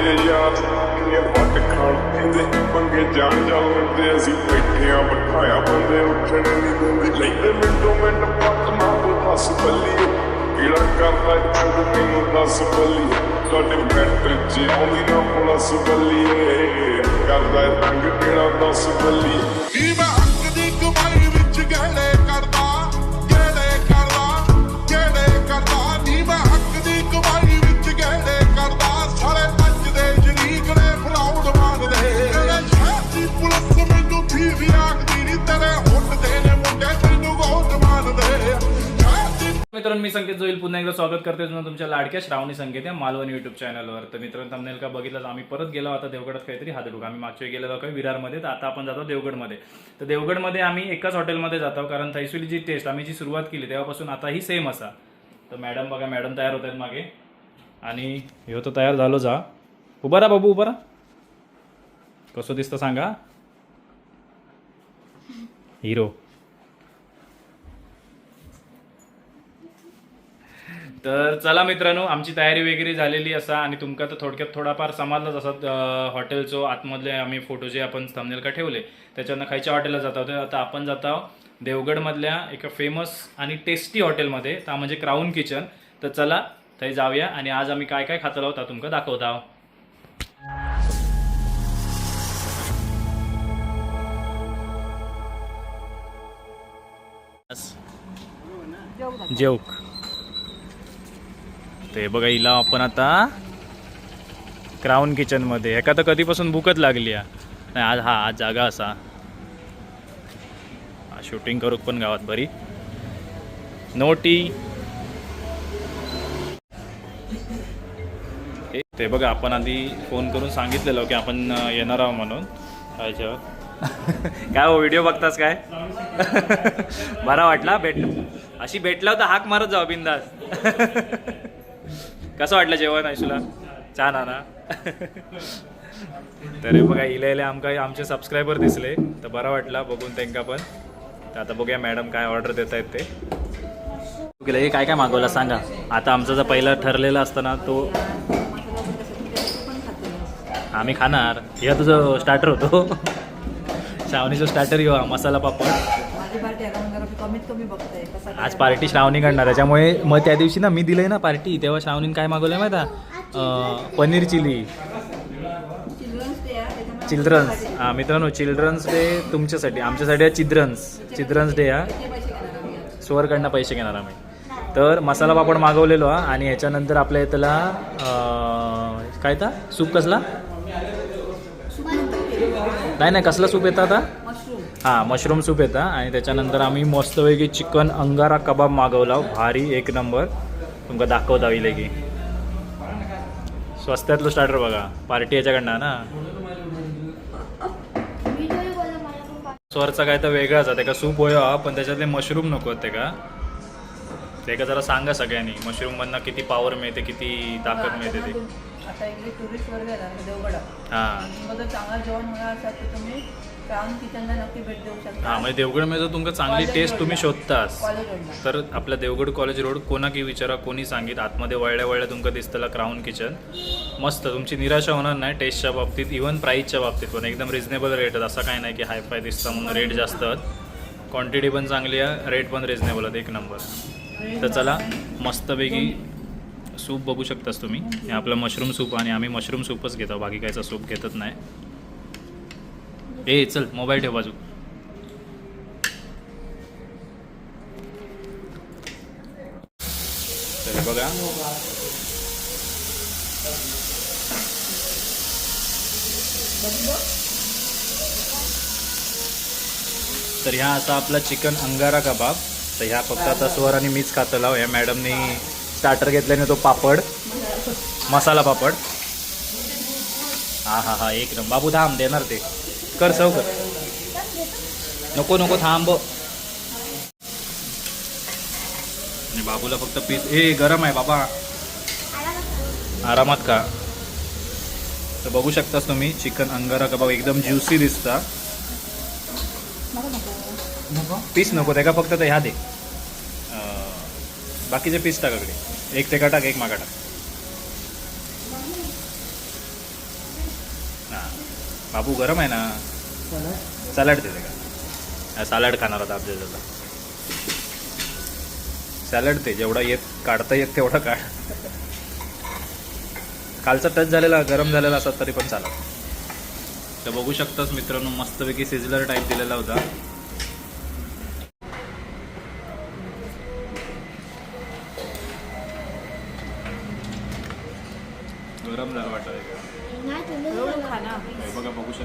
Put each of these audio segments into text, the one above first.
ਜੇ ਯਾਰ ਇਹ ਵੱਟ ਖਾਣ ਦਿੰਦੇ, ਪੰਗੇ ਜਾਣ ਜਾਂਦੇ ਅਸੀਂ ਬੈਠਿਆਂ ਬਿਠਾਇਆ ਬੰਦੇ ਉੱਠਣ ਨਹੀਂ ਦਿੰਦੇ। ਲੈਂਦੇ ਮਿੰਟੋ ਮਿੰਟ ਪੱਟ ਨਾ ਦੱਸ ਬੱਲੀ ਕਿਹੜਾ ਕਰਦਾ ਜਦ ਮੈਨੂੰ ਦੱਸ ਬੱਲੀ ਤੁਹਾਡੇ ਮੈਂਟ ਚ ਆਉਂਦੀ ਨਾ ਪੁਲਸ ਬੱਲੀਏ। ਕਰਦਾ ਇਹ ਤੰਗ ਕਿਹੜਾ ਦੱਸ ਬੱਲੀ ਨੀ ਮੈਂ मित्रांनो मी संकेत जोईल. पुन्हा एकदा स्वागत करते तुम्हाला तुमच्या लाडक्या श्रावणी संकेत या मालवणी युट्यूब चॅनलवर तर मित्रांनो तमनेल का बघितलं आम्ही परत गेलो आता देवगडात काहीतरी हादडूक. आम्ही मागच्या गेलेलो काही विरारमध्ये तर आता आपण जातो देवगडमध्ये. तर देवगडमध्ये आम्ही एकाच हॉटेलमध्ये जातो कारण थैसुली जी टेस्ट आम्ही जी सुरुवात केली तेव्हापासून आताही सेम असा. तर मॅडम बघा मॅडम तयार होत आहेत मागे. आणि ह्यो तर तयार झालो जा. उभा राहा बाबू उभा राहा. कसं दिसतं सांगा. हिरो. तर चला मित्रांनो आमची तयारी वगैरे झालेली असा आणि तुमका तर थोडक्यात थोडाफार समजलाच असत हॉटेलचो आतमधले आम्ही फोटो जे आपण थंबनेल का ठेवले त्याच्यानं खायच्या हॉटेलला जात आहोत. आता आपण जात आहोत देवगडमधल्या एका फेमस आणि टेस्टी हॉटेलमध्ये ता म्हणजे क्राऊन किचन तर चला थंय जाऊया आणि आज आम्ही काय काय खातलो आहोत तुमका दाखवत आहोत. जेवक. ते बघा हिला आपण आता क्राऊन किचनमध्ये एका तर कधीपासून भूकच लागली आहे. नाही आज हा आज जागा असा. शूटिंग करूक पण गावात बरी नो टी ते बघा आपण आधी फोन करून सांगितलेलं की आपण येणार आहोत म्हणून. कायच्यावर काय हो व्हिडिओ बघतास काय? बरा वाटला? भेट अशी भेटला होता हाक मारत जाऊ बिंदास. कसं वाटलं जेवण ऐशूला छान आहे ना? तरी बघा इले इले आमका आमचे सबस्क्रायबर दिसले तर बरं वाटला बघून त्यांका पण. तर आता बघूया मॅडम काय ऑर्डर देत आहेत ते. केलं हे काय काय मागवलं सांगा. आता आमचं जर पहिलं ठरलेलं असतं ना तो आम्ही खाणार. हे तुझं स्टार्टर होतो. श्रावणीचं स्टार्टर घेऊ हा, मसाला पापड. कमीत कमी बघताय कसं आज पार्टी श्रावणी करणार त्याच्यामुळे मग त्या दिवशी ना मी दिलंय ना पार्टी तेव्हा श्रावणीने काय मागवलंय माहिती? पनीर चिली. चिल्ड्रन्स डे आहे त्याच्यामुळे चिल्ड्रन्स. हा मित्रांनो चिल्ड्रन्स डे तुमच्यासाठी आमच्यासाठी आहे चिल्ड्रन्स. चिल्ड्रन्स डे हा? किती पैसे घेणार आम्ही? आज? स्टोअरकडनं पैसे घेणार आम्ही. तर मसाला पापड मागवलेलो हा? आणि ह्याच्यानंतर आपल्या इथला अं, काय ता? सूप कसला? नाही नाही कसला सूप येतं आता? हां मशरूम सूप येतं आणि त्याच्यानंतर आम्ही मस्तपैकी चिकन अंगारा कबाब मागवला. भारी एक नंबर तुमका दाखवता येईल की स्वस्तातलं स्टार्टर बघा. पार्टी याच्याकडनं ना? स्वरचा काय तर वेगळाच आहे. त्याका सूप होय हा, पण त्याच्यातले मशरूम नको आहेत ते का ते का जरा सांगा सगळ्यांनी. मशरूम मधनं किती पॉवर मिळते किती ताकद मिळते ते. हां. किचनला नक्की भेट देऊ शकता. हां म्हणजे देवगडमध्ये जर तुमका चांगली टेस्ट तुम्ही शोधतास. कॉलेज रोडला तर आपल्या देवगड कॉलेज रोड कोणा की विचारा कोणी सांगित आतमध्ये वळल्या वळल्या तुमका दिसतला क्राऊन किचन मस्त तुमची निराशा होणार नाही टेस्टच्या बाबतीत इवन प्राईसच्या बाबतीत पण. एकदम रिझनेबल रेट आहेत. असं काय नाही की हाय फाय दिसतं म्हणून रेट जास्त आहेत. क्वांटिटी पण चांगली आहे रेट पण रिझनेबल आहेत. एक नंबर तर चला मस्तपैकी सूप बघू शकतास तुम्ही. हे आपलं मशरूम सूप आणि आम्ही मशरूम सूपच घेतो. बाकी कायचा सूप घेतच नाही. ए चल मोबाईल ठेव बाजू तर बघा. तर ह्या असा आपला चिकन अंगारा कबाब. तर ह्या फक्त आता स्वर आणि मीच खातं लाव ह्या मॅडमनी स्टार्टर घेतल्याने तो पापड. मसाला पापड. हा हा हा एक नंबर. बाबू धाम देणार ते. कर सव कर। नको नको थांब। आणि बाबूला फक्त पीस ए गरम आहे बाबा. आरामात का तर बघू शकतास तुम्ही चिकन अंगारा कबाब एकदम ज्युसी दिसता. पीस नको त्या का फक्त ते ह्या दे. बाकीचे पीस टाकाकडे एक ते टाक एक मागा टाक. बाबू गरम आहे ना? सॅलड देते का सॅलड खाणार होता आमच्या त्याला सॅलड ते जेवढा येत काढता येत तेवढा काढ. कालचा टच झालेला गरम झालेला असत तरी पण चालत तर बघू शकतास मित्रांनो मस्तपैकी सिझलर टाईप दिलेला होता.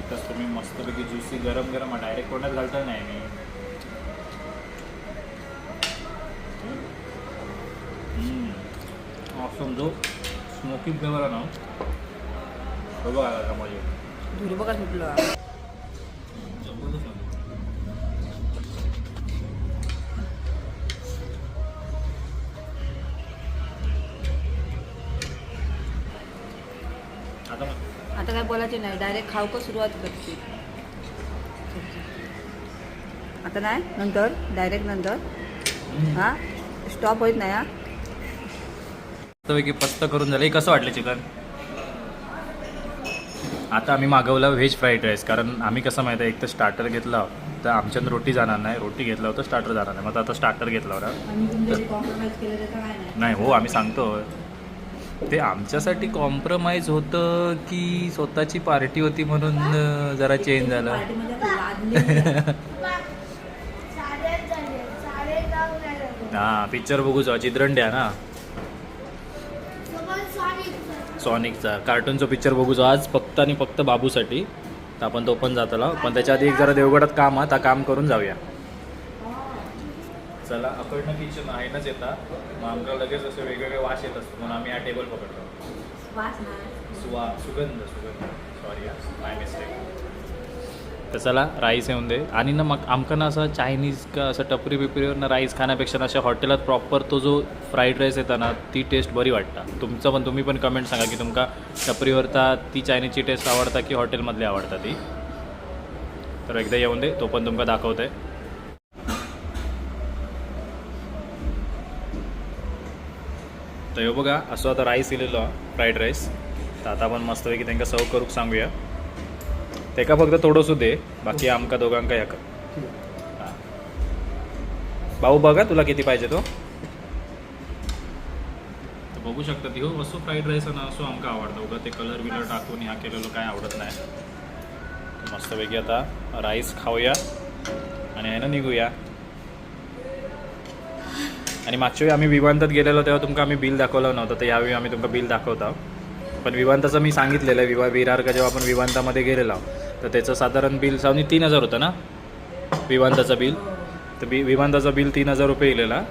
बघा तुम्ही मस्तपैकी ज्युसी गरम गरम डायरेक्ट कोणात घालता नाही मी. ऑप्शन जो स्मोकी फ्लेवर आहे ना. तो बघा आता माझे. सुटलं काय बोलायचे नाही. डायरेक्ट खाऊ का सुरुवात करते. आता नाही? नंतर? डायरेक्ट नंतर? हां? स्टॉप होत नाही हा? मस्तपैकी पस्त करून झालं. हे कसं वाटलं चिकन? आता आम्ही मागवलं व्हेज फ्राईड राईस कारण आम्ही कसं माहिती आहे एक तर स्टार्टर घेतला तर आमच्यानं रोटी जाणार नाही. रोटी घेतला होता स्टार्टर जाणार नाही. मग आता स्टार्टर घेतला होता. नाही? हो आम्ही सांगतो ते आमच्यासाठी कॉम्प्रोमाइज होतं की स्वतःची पार्टी होती म्हणून जरा चेंज झालं. हां पिक्चर बघू जाऊ. चित्रंड्या ना. सॉनिकचा कार्टूनचा पिक्चर बघू जाऊ. आज फक्त आणि फक्त बाबूसाठी. तर आपण तो पण जातला. पण त्याच्या आधी एक जरा देवगडात काम आहे. तर काम करून जाऊया. चला अकडनं किचन आहे नाच येता. मग आमका लगेच असे वेगवेगळे वास येत असतो म्हणून आम्ही हा टेबल पकडतो. वास सुवा सुगंध सुगंध. सॉरी माय मिस्टेक तर चला राईस येऊन दे. आणि ना मग आमका ना असं चायनीज का असं टपरी बिपरीवर ना राईस खाण्यापेक्षा ना अशा हॉटेलात प्रॉपर तो जो फ्राईड राईस येता ना ती टेस्ट बरी वाटता. तुमचं पण तुम्ही पण कमेंट सांगा की तुमका टपरीवरता ती चायनीजची टेस्ट आवडता की हॉटेलमधली आवडता ती? तर एकदा येऊन दे तो पण तुमका दाखवते तर ह्यो बघा असं आता राईस इलेलो फ्राईड राईस तर आता आपण मस्तपैकी त्यांना सर्व करूक सांगूया. तेका फक्त थोडंसं दे बाकी आमका दोघांका ह्या हां. भाऊ बघा तुला किती पाहिजे तो. तर बघू शकता ती. हो असो फ्राईड राईस ना असो आमका आवडतं. उगा ते कलर बिलर टाकून ह्या केलेलं काय आवडत नाही. मस्तपैकी आता राईस खाऊया आणि आहे ना निघूया. आणि मागच्या वेळी आम्ही विवांतात गेलेलो तेव्हा तुमका आम्ही बिल दाखवलं नव्हतं तर यावेळी आम्ही तुमका बिल दाखवतो. पण विवांताचं मी सांगितलेलं आहे विवा विरार का जेव्हा आपण विवांतामध्ये गेलेलो तर त्याचं साधारण बिल सावनी तीन हजार होतं ना? विवांताचं बिल तर बी विमानताचं बिल तीन हजार रुपये इलेला.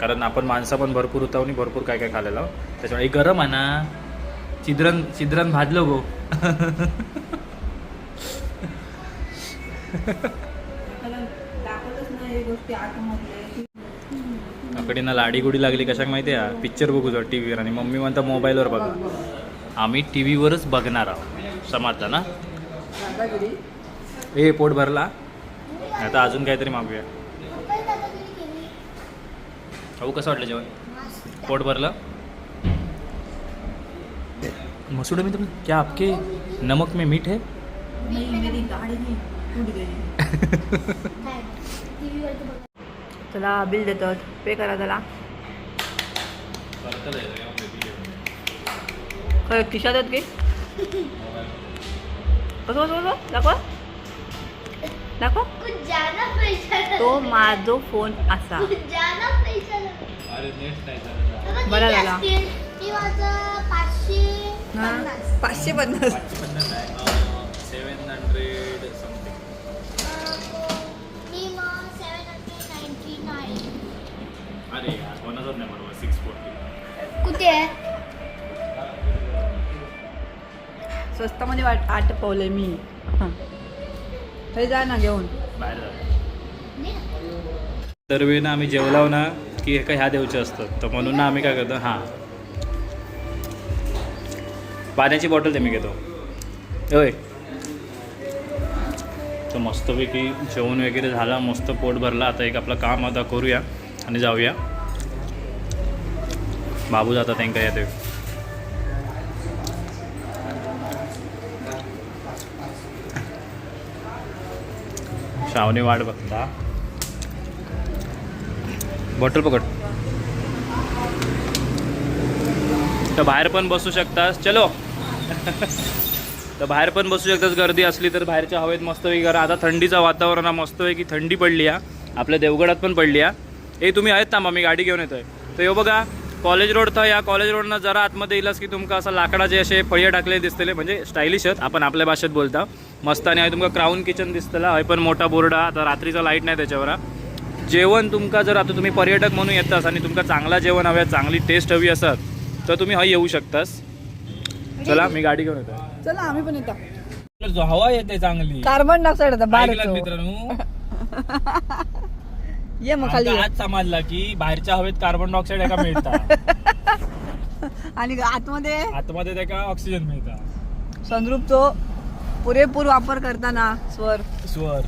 कारण आपण माणसं पण भरपूर होता आणि भरपूर काय काय खाल्लेलं त्याच्यामुळे गरम आहे ना? चिद्रन चिद्रन भाजलो गो. गोष्टी आतमधले आकडीना लाडी गुडी लागली कशाक माहिती आहे पिक्चर बघू जाऊ टी व्हीवर आणि मम्मी म्हणता मोबाईलवर बघा. आम्ही टी व्हीवरच बघणार आहोत. समजता ना? ए पोट भरला. आता अजून काहीतरी मागूया. हो कसं वाटलं जेवण? पोट भरलं? मसूड में तुम क्या आपके? नमक में मीठ है? नाही मेरी गाडी नाही टूट गेली चला बिल देतात पे करा त्याला. खरं खिशात आहेत की? कसं कसं कसं दाखवा. दाखवा. तो माझो फोन असा. बरा झाला. पाचशे पन्नास. अरे कोणाचाच नाही बरोबर सिक्स फोर्टी कुठे आहे? स्वस्तामध्ये वाट आटपवलंय मी. हं. हे जा ना घेऊन. बाहेर तर वेळ ना आम्ही जेवलाव ना की हे काय ह्या देवचे असतात. तर म्हणून ना आम्ही काय करतो हां. पाण्याची बॉटल ते मी घेतो. होय. तर मस्तपैकी जेवण वगैरे झाला मस्त पोट भरला. आता एक आपलं काम आता करूया. आणि जाऊया. बाबू जाता त्यांका येते श्रावणी वाट बघता. बॉटल पकड. तर बाहेर पण बसू शकतास. चलो. तर बाहेर पण बसू शकतास. गर्दी असली तर बाहेरच्या हवेत मस्तपैकी करा. आता थंडीचं वातावरण आहे. मस्तपैकी थंडी पडली आहे. आपल्या देवगडात पण पडली आहे. ए तुम्ही आहेत थांबा मी गाडी घेऊन येतोय. तर यो बघा कॉलेज रोड तर या कॉलेज रोडनं जरा आतमध्ये येईलच की तुमका असं लाकडाचे असे फळी टाकले दिसतले म्हणजे स्टायलिश आहेत. आपण आपल्या भाषेत बोलता. मस्त आणि हय तुमका क्राऊन किचन दिसतला हय पण मोठा बोर्ड हा तर रात्रीचा लाइट नाही त्याच्यावर हा. जेवण तुमका जर आता तुम्ही पर्यटक म्हणून येतास आणि तुमका चांगला जेवण हव्या चांगली टेस्ट हवी असत तर तुम्ही हय येऊ शकतास. चला मी गाडी घेऊन येतो चला आम्ही पण येतो. जो हवा येते चांगली. कार्बन डायऑक्साईड येतो. मित्रांनो. ये मग खाली आज समजला की बाहेरच्या हवेत कार्बन डायऑक्साईड एका मिळता. आणि आतमध्ये? आतमध्ये त्याका ऑक्सिजन मिळता. संद्रूपचो पुरेपूर वापर करताना स्वर. स्वर.